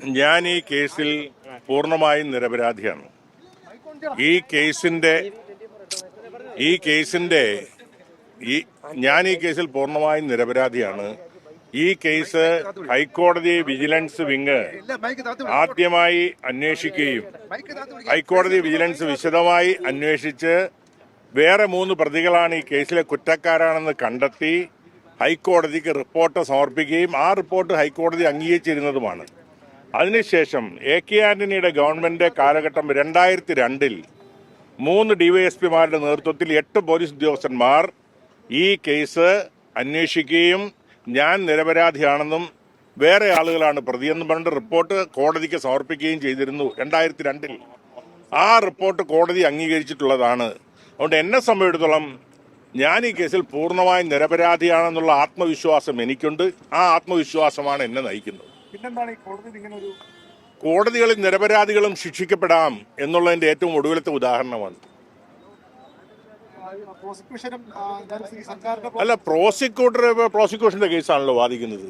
ഞാൻ ഈ കേസിൽ പൂർണമായും നിരപരാധിയാണ്. ഈ കേസിന്റെ ഈ കേസിന്റെ ഈ ഞാൻ ഈ കേസിൽ പൂർണമായും നിരപരാധിയാണ്. ഈ കേസ് ഹൈക്കോടതി വിജിലൻസ് വിങ് ആദ്യമായി അന്വേഷിക്കുകയും ഹൈക്കോടതി വിജിലൻസ് വിശദമായി അന്വേഷിച്ച് വേറെ മൂന്ന് പ്രതികളാണ് ഈ കേസിലെ കുറ്റക്കാരാണെന്ന് കണ്ടെത്തി ഹൈക്കോടതിക്ക് റിപ്പോർട്ട് സമർപ്പിക്കുകയും ആ റിപ്പോർട്ട് ഹൈക്കോടതി അംഗീകരിച്ചിരുന്നതുമാണ്. അതിനുശേഷം എ കെ ആന്റണിയുടെ ഗവൺമെന്റ് കാലഘട്ടം രണ്ടായിരത്തി രണ്ടിൽ മൂന്ന് ഡിവൈഎസ്പിമാരുടെ നേതൃത്വത്തിൽ എട്ട് പോലീസ് ഉദ്യോഗസ്ഥന്മാർ ഈ കേസ് അന്വേഷിക്കുകയും ഞാൻ നിരപരാധിയാണെന്നും വേറെ ആളുകളാണ് പ്രതിയെന്നും പറഞ്ഞിട്ട് റിപ്പോർട്ട് കോടതിക്ക് സമർപ്പിക്കുകയും ചെയ്തിരുന്നു രണ്ടായിരത്തി രണ്ടിൽ ആ റിപ്പോർട്ട് കോടതി അംഗീകരിച്ചിട്ടുള്ളതാണ്. അതുകൊണ്ട് എന്നെ സംബന്ധിച്ചിടത്തോളം ഞാൻ ഈ കേസിൽ പൂർണമായും നിരപരാധിയാണെന്നുള്ള ആത്മവിശ്വാസം എനിക്കുണ്ട്. ആ ആത്മവിശ്വാസമാണ് എന്നെ നയിക്കുന്നത്. പിന്നെന്താണ് ഈ കോടതി ഇങ്ങനെ ഒരു കോടതികളിൽ നിരപരാധികളും ശിക്ഷിക്കപ്പെടാം എന്നുള്ളതിന്റെ ഏറ്റവും ഒടുവിലത്തെ ഉദാഹരണമാണ്. അല്ല പ്രോസിക്യൂട്ടർ പ്രോസിക്യൂഷന്റെ കേസാണല്ലോ വാദിക്കുന്നത്.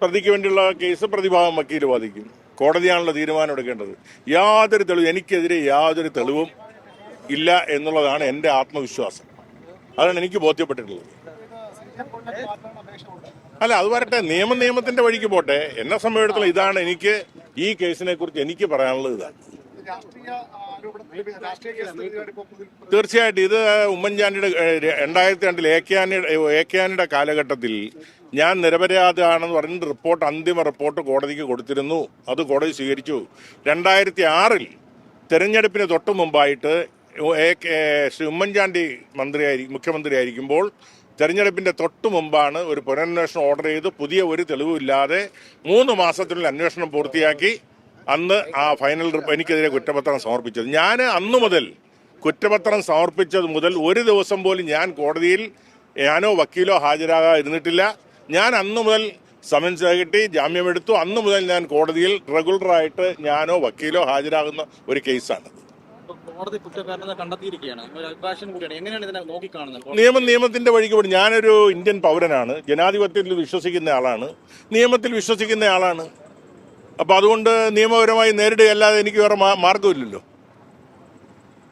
പ്രതിക്ക് വേണ്ടിയുള്ള കേസ് പ്രതിഭാഗം വക്കീൽ വാദിക്കും. കോടതിയാണല്ലോ തീരുമാനം എടുക്കേണ്ടത്. യാതൊരു തെളിവും എനിക്കെതിരെ യാതൊരു തെളിവും ഇല്ല എന്നുള്ളതാണ് എന്റെ ആത്മവിശ്വാസം. അതാണ് എനിക്ക് ബോധ്യപ്പെട്ടിട്ടുള്ളത്. അല്ല അത് വരട്ടെ. നിയമം നിയമത്തിന്റെ വഴിക്ക് പോട്ടെ. എന്നെ സംബന്ധിച്ചിടത്തോളം ഇതാണ് എനിക്ക് ഈ കേസിനെ കുറിച്ച് എനിക്ക് പറയാനുള്ളത് ഇതാണ്. തീർച്ചയായിട്ടും ഇത് ഉമ്മൻചാണ്ടിയുടെ രണ്ടായിരത്തി രണ്ടിൽ എ കെ ആനിയുടെ എ കെ ആനിയുടെ കാലഘട്ടത്തിൽ ഞാൻ നിരപരാധിയാണെന്ന് പറഞ്ഞിട്ട് റിപ്പോർട്ട് അന്തിമ റിപ്പോർട്ട് കോടതിക്ക് കൊടുത്തിരുന്നു. അത് കോടതി സ്വീകരിച്ചു. രണ്ടായിരത്തി ആറിൽ തെരഞ്ഞെടുപ്പിന് തൊട്ടു മുമ്പായിട്ട് ശ്രീ ഉമ്മൻചാണ്ടി മന്ത്രിയായി മുഖ്യമന്ത്രിയായിരിക്കുമ്പോൾ തെരഞ്ഞെടുപ്പിന്റെ തൊട്ടു മുമ്പാണ് ഒരു പുനരന്വേഷണം ഓർഡർ ചെയ്ത്. പുതിയ ഒരു തെളിവുമില്ലാതെ മൂന്ന് മാസത്തിനുള്ളിൽ അന്വേഷണം പൂർത്തിയാക്കി അന്ന് ആ ഫൈനൽ എനിക്കെതിരെ കുറ്റപത്രം സമർപ്പിച്ചത്. ഞാൻ അന്നു മുതൽ കുറ്റപത്രം സമർപ്പിച്ചത് മുതൽ ഒരു ദിവസം പോലും ഞാൻ കോടതിയിൽ ഞാനോ വക്കീലോ ഹാജരാകാതിരുന്നിട്ടില്ല ഞാൻ അന്നു മുതൽ സമൻസ് കിട്ടി ജാമ്യമെടുത്തു. അന്നു മുതൽ ഞാൻ കോടതിയിൽ റെഗുലറായിട്ട് ഞാനോ വക്കീലോ ഹാജരാകുന്ന ഒരു കേസാണ് ഇപ്പൊ കോടതി കുറ്റക്കാരനെ കണ്ടെത്തിയിരിക്കുകയാണ്. ഒരു കൂടിയാണ്. എങ്ങനെയാണ് ഇതിനെ നോക്കിക്കാണുന്നത്? നിയമം നിയമത്തിന്റെ വഴിക്ക് പോയി ഞാനൊരു ഇന്ത്യൻ പൗരനാണ്. ജനാധിപത്യത്തിൽ വിശ്വസിക്കുന്ന ആളാണ്. നിയമത്തിൽ വിശ്വസിക്കുന്ന ആളാണ്. അപ്പൊ അതുകൊണ്ട് നിയമപരമായി നേരിടുകയല്ലാതെ എനിക്ക് വേറെ മാർഗമില്ലല്ലോ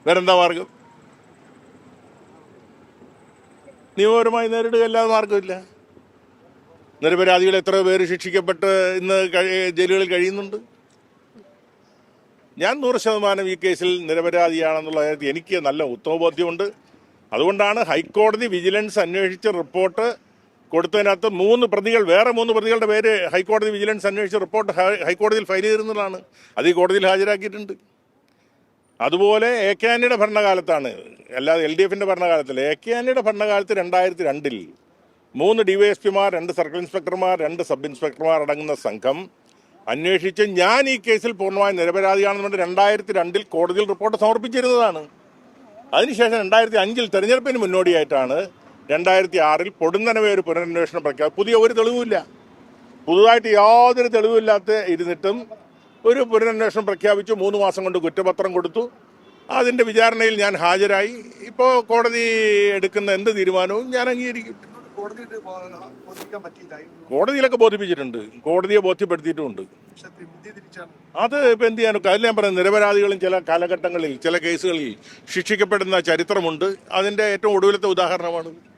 വേറെന്താ മാർഗം നിയമപരമായി നേരിടുകയല്ലാതെ മാർഗമില്ല നിരപരാധികൾ എത്ര പേര് ശിക്ഷിക്കപ്പെട്ട് ഇന്ന് ജയിലുകളിൽ കഴിയുന്നുണ്ട്. ഞാൻ നൂറ് ശതമാനം ഈ കേസിൽ നിരപരാധിയാണെന്നുള്ള കാര്യത്തിൽ എനിക്ക് നല്ല ഉത്തമബോധ്യമുണ്ട്. അതുകൊണ്ടാണ് ഹൈക്കോടതി വിജിലൻസ് അന്വേഷിച്ച റിപ്പോർട്ട് കൊടുത്തതിനകത്ത് മൂന്ന് പ്രതികൾ വേറെ മൂന്ന് പ്രതികളുടെ പേര് ഹൈക്കോടതി വിജിലൻസ് അന്വേഷിച്ച റിപ്പോർട്ട് ഹൈക്കോടതിയിൽ ഫയൽ ചെയ്തിരുന്നതാണ്. അത് ഈ കോടതിയിൽ ഹാജരാക്കിയിട്ടുണ്ട്. അതുപോലെ എ കെ ആന്റണിയുടെ ഭരണകാലത്താണ് അല്ലാതെ എൽ ഡി എഫിന്റെ ഭരണകാലത്തിൽ എ കെ ആന്റണിയുടെ ഭരണകാലത്ത് രണ്ടായിരത്തി രണ്ടിൽ മൂന്ന് ഡി വൈ എസ് പിമാർ രണ്ട് സർക്കിൾ ഇൻസ്പെക്ടർമാർ രണ്ട് സബ് ഇൻസ്പെക്ടർമാർ അടങ്ങുന്ന സംഘം അന്വേഷിച്ച് ഞാൻ ഈ കേസിൽ പൂർണമായും നിരപരാധിയാണെന്ന് പറഞ്ഞ് രണ്ടായിരത്തി രണ്ടിൽ കോടതിയിൽ റിപ്പോർട്ട് സമർപ്പിച്ചിരുന്നതാണ്. അതിനുശേഷം രണ്ടായിരത്തി അഞ്ചിൽ തെരഞ്ഞെടുപ്പിന് മുന്നോടിയായിട്ടാണ് രണ്ടായിരത്തി ആറിൽ പൊടുന്നനവേ ഒരു പുനരന്വേഷണം പ്രഖ്യാപിച്ചത് പുതിയ ഒരു തെളിവുമില്ല. പുതുതായിട്ട് യാതൊരു തെളിവില്ലാത്ത ഇരുന്നിട്ടും ഒരു പുനരന്വേഷണം പ്രഖ്യാപിച്ചു. മൂന്ന് മാസം കൊണ്ട് കുറ്റപത്രം കൊടുത്തു. അതിന്റെ വിചാരണയിൽ ഞാൻ ഹാജരായി. ഇപ്പോൾ കോടതി എടുക്കുന്ന എന്ത് തീരുമാനവും ഞാൻ അംഗീകരിക്കും. കോടതിയിലൊക്കെ ബോധിപ്പിച്ചിട്ടുണ്ട്. കോടതിയെ ബോധ്യപ്പെടുത്തിയിട്ടുമുണ്ട്. തിരിച്ചാണ്. അത് ഇപ്പൊ എന്ത് ചെയ്യാനൊക്കെ അതിൽ ഞാൻ പറയുന്നത് നിരപരാധികളും ചില കാലഘട്ടങ്ങളിൽ ചില കേസുകളിൽ ശിക്ഷിക്കപ്പെടുന്ന ചരിത്രമുണ്ട്. അതിന്റെ ഏറ്റവും ഒടുവിലത്തെ ഉദാഹരണമാണ്